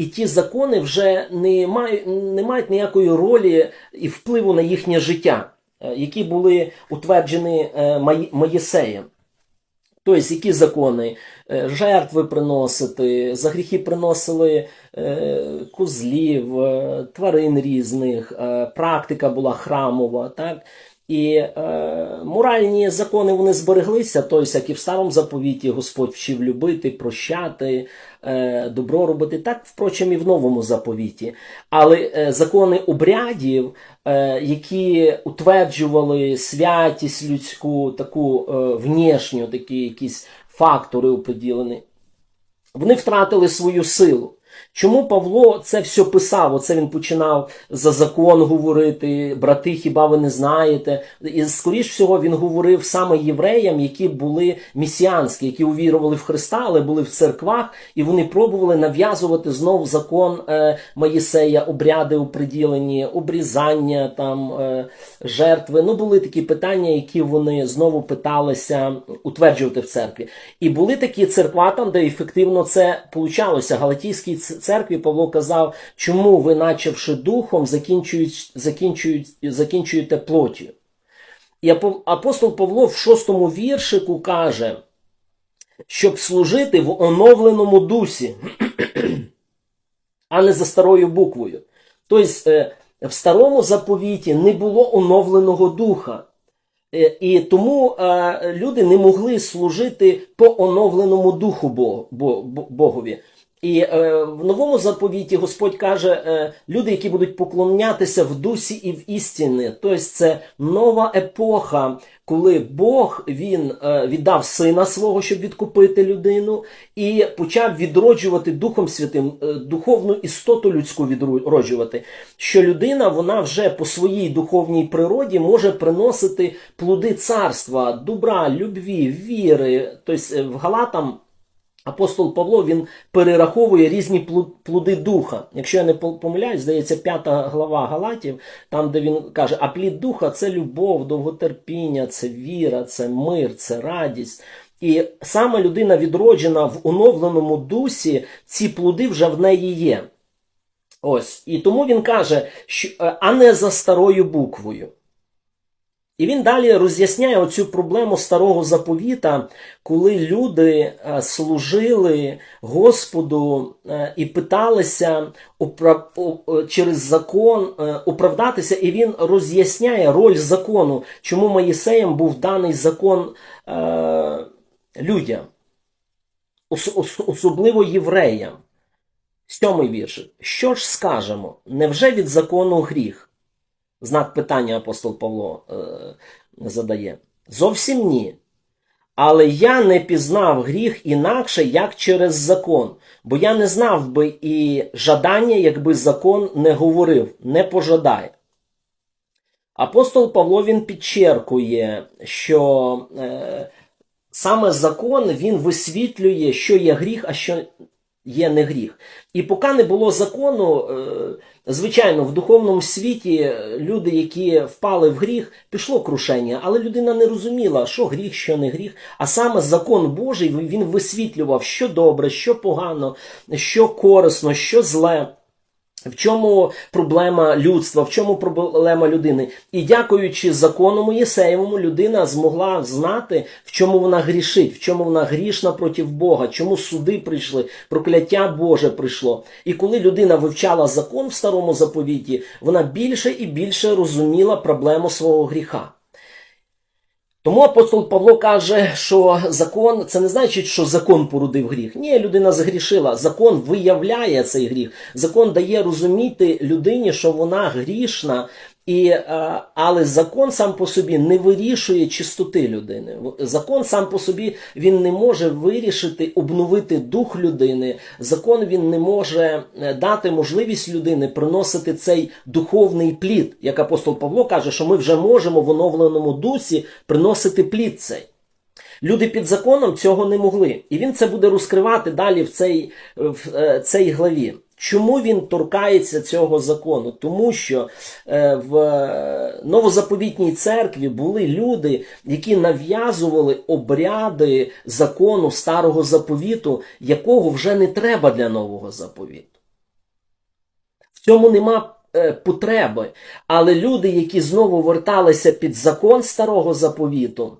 і ті закони вже не мають, не мають ніякої ролі і впливу на їхнє життя, е, які були утверджені е, Моїсеєм. Тобто, які закони? Е, Жертви приносити, за гріхи приносили козлів, тварин різних, практика була храмова. Так? І е, моральні закони вони збереглися, тобто, як і в старому заповіті Господь вчив любити, прощати, е, добро робити, так, впрочем, і в новому заповіті. Але е, закони обрядів, е, які утверджували святість людську, таку е, внешню, такі якісь фактори оприділені, вони втратили свою силу. Чому Павло це все писав? Оце він починав за закон говорити, брати, хіба ви не знаєте? І скоріш всього він говорив саме євреям, які були місіанські, які увірували в Христа, але були в церквах, і вони пробували нав'язувати знову закон е, Моїсея, обряди оприділені, обрізання, там, е, жертви. Ну, були такі питання, які вони знову питалися утверджувати в церкві. І були такі церква там, де ефективно це получалося. Галатійській ц- церкві Павло казав, чому ви, начавши духом, закінчують, закінчують, закінчуєте плоттю. І апостол Павло в шостому віршику каже, щоб служити в оновленому дусі, а не за старою буквою. Тобто е, в старому заповіті не було оновленого духа. Е, І тому е, люди не могли служити по оновленому духу Богові. І е, в новому заповіті Господь каже, е, люди, які будуть поклонятися в дусі і в істині. Тобто це нова епоха, коли Бог він е, віддав сина свого, щоб відкупити людину, і почав відроджувати Духом Святим, е, духовну істоту людську відроджувати. Що людина вона вже по своїй духовній природі може приносити плоди царства, добра, любві, віри. Тобто е, в Галатам. Апостол Павло він перераховує різні плоди духа. Якщо я не помиляюсь, здається, п'ята глава Галатів, там де він каже: а плід духа це любов, довготерпіння, це віра, це мир, це радість. І саме людина відроджена в оновленому дусі, ці плоди вже в неї є. Ось. І тому він каже, що, а не за старою буквою. І він далі роз'ясняє оцю проблему старого заповіта, коли люди е, служили Господу е, і питалися о- через закон е, оправдатися, і він роз'ясняє роль закону, чому Моїсеєм був даний закон е, людям, ос- ос- особливо євреям. Сьомий вірш. Що ж скажемо? Невже від закону гріх? Знак питання апостол Павло е, задає. Зовсім ні. Але я не пізнав гріх інакше, як через закон, бо я не знав би і жадання, якби закон не говорив, не пожадай. Апостол Павло він підчеркує, що е, саме закон він висвітлює, що є гріх, а що є не гріх. І поки не було закону, е, звичайно, в духовному світі е, люди, які впали в гріх, пішло крушення, але людина не розуміла, що гріх, що не гріх. А саме закон Божий він висвітлював, що добре, що погано, що корисно, що зле. В чому проблема людства, в чому проблема людини? І дякуючи закону Моїсеєвому, людина змогла знати, в чому вона грішить, в чому вона грішна проти Бога, чому суди прийшли, прокляття Боже прийшло. І коли людина вивчала закон в старому заповіті, вона більше і більше розуміла проблему свого гріха. Тому апостол Павло каже, що закон це не значить, що закон породив гріх. Ні, людина згрішила. Закон виявляє цей гріх. Закон дає розуміти людині, що вона грішна, і, е, але закон сам по собі не вирішує чистоти людини. Закон сам по собі він не може вирішити, обновити дух людини. Закон він не може е, дати можливість людини приносити цей духовний плід. Як апостол Павло каже, що ми вже можемо в оновленому дусі приносити плід цей. Люди під законом цього не могли. І він це буде розкривати далі в цій, в е, цій главі. Чому він торкається цього закону? Тому що е, в новозаповітній церкві були люди, які нав'язували обряди закону старого заповіту, якого вже не треба для нового заповіту. В цьому нема е, потреби. Але люди, які знову верталися під закон старого заповіту,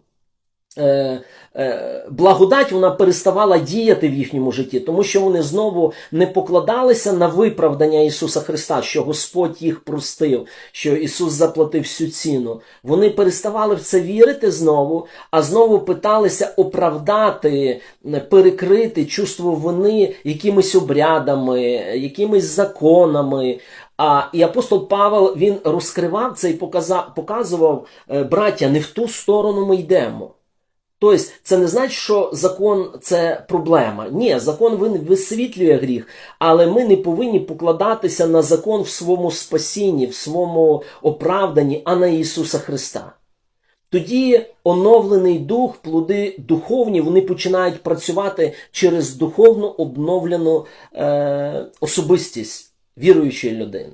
благодать вона переставала діяти в їхньому житті, тому що вони знову не покладалися на виправдання Ісуса Христа, що Господь їх простив, що Ісус заплатив всю ціну. Вони переставали в це вірити знову, а знову питалися оправдати, перекрити чувство вини якимись обрядами, якимись законами. А і апостол Павел він розкривав це і показа- показував, е, браття, не в ту сторону ми йдемо. Тобто, це не значить, що закон це проблема. Ні, закон він висвітлює гріх, але ми не повинні покладатися на закон в своєму спасінні, в своєму оправданні, а на Ісуса Христа. Тоді оновлений дух, плоди духовні, вони починають працювати через духовно обновлену е, особистість віруючої людини.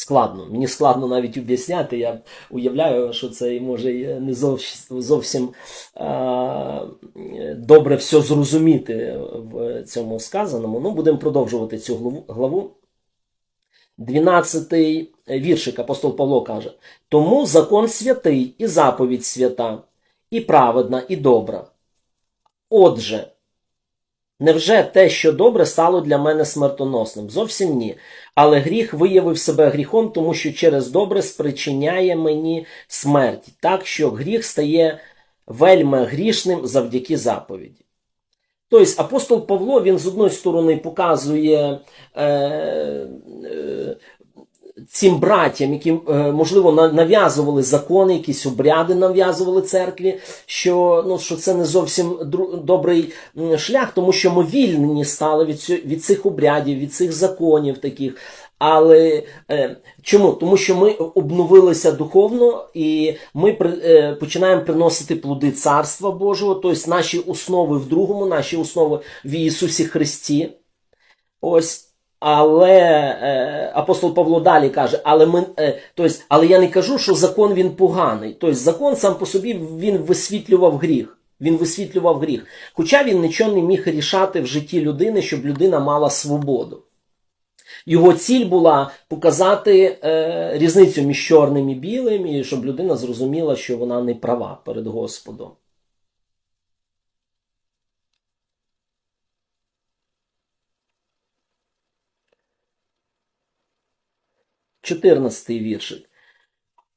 Складно. Мені складно навіть об'ясняти. Я уявляю, що це може не зовсім, зовсім добре все зрозуміти в цьому сказаному. Ну, будемо продовжувати цю главу. главу. 12 віршик апостол Павло каже: Тому закон святий і заповідь свята, і праведна, і добра. Отже, невже те, що добре, стало для мене смертоносним? Зовсім ні. Але гріх виявив себе гріхом, тому що через добре спричиняє мені смерть, так що гріх стає вельми грішним завдяки заповіді. Тобто апостол Павло він з одної сторони показує е, е, цим братям, які, е, можливо, нав'язували закони, якісь обряди нав'язували церкві, що, ну, що це не зовсім добрий шлях, тому що ми вільні стали від, від цих обрядів, від цих законів таких. Але е, чому? Тому що ми обновилися духовно і ми при- е, починаємо приносити плоди Царства Божого, тобто наші основи в другому, наші основи в Ісусі Христі. Ось. Але е, апостол Павло далі каже, але ми, е, тобто, але я не кажу, що закон він поганий. Тобто закон сам по собі він висвітлював гріх. Він висвітлював гріх. Хоча він нічого не міг рішати в житті людини, щоб людина мала свободу. Його ціль була показати е, різницю між чорним і білим, і щоб людина зрозуміла, що вона не права перед Господом. Чотирнадцятий віршик.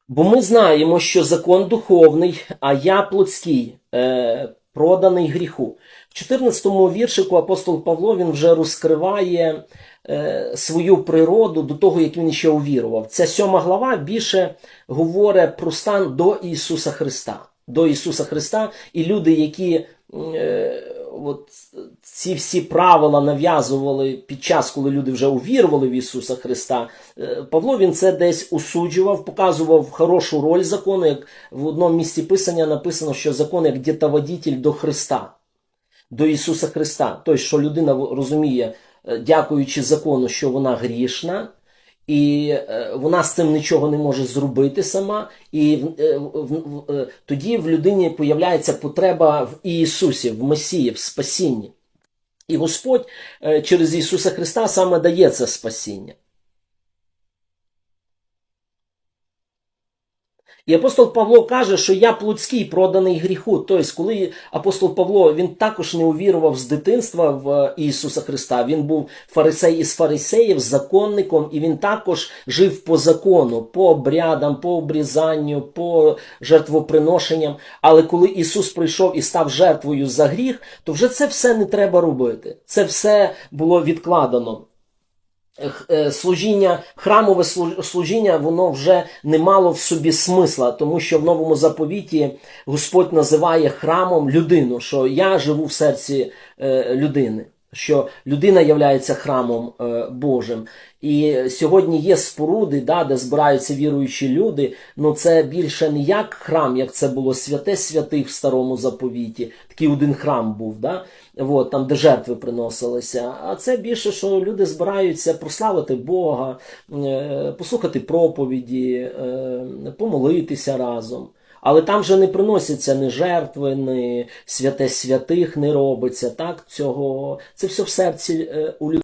Бо ми знаємо, що закон духовний, а я плотський, е, проданий гріху. В 14 віршику апостол Павло він вже розкриває е, свою природу до того, як він ще увірував. Ця сьома глава більше говорить про стан до Ісуса Христа. До Ісуса Христа і люди, які е, от, ці всі правила нав'язували під час, коли люди вже увірували в Ісуса Христа. Е, Павло він це десь осуджував, показував хорошу роль закону. Як в одному місці писання написано, що закон як дітоводитель до Христа, до Ісуса Христа. Тобто, що людина розуміє, е, дякуючи закону, що вона грішна. І е, вона з цим нічого не може зробити сама, і е, е, тоді в людині появляється потреба в Ісусі, в Месії, в спасінні. І Господь через Ісуса Христа саме дає це спасіння. І апостол Павло каже, що я плотський проданий гріху. Тобто, коли апостол Павло він також не увірував з дитинства в Ісуса Христа, він був фарисей із фарисеїв, законником, і він також жив по закону, по обрядам, по обрізанню, по жертвоприношенням. Але коли Ісус прийшов і став жертвою за гріх, то вже це все не треба робити. Це все було відкладено служіння, храмове служіння, воно вже не мало в собі смисла, тому що в новому заповіті Господь називає храмом людину, що я живу в серці е, людини. Що людина є храмом е, Божим, і сьогодні є споруди, да, де збираються віруючі люди. Ну це більше не як храм, як це було святе святих в старому заповіті. Такий один храм був, да, от, там, де жертви приносилися. А це більше, що люди збираються прославити Бога, е, послухати проповіді, е, помолитися разом. Але там вже не приносяться ні жертви, ні святе святих не робиться. Так, цього це все в серці е, у людей.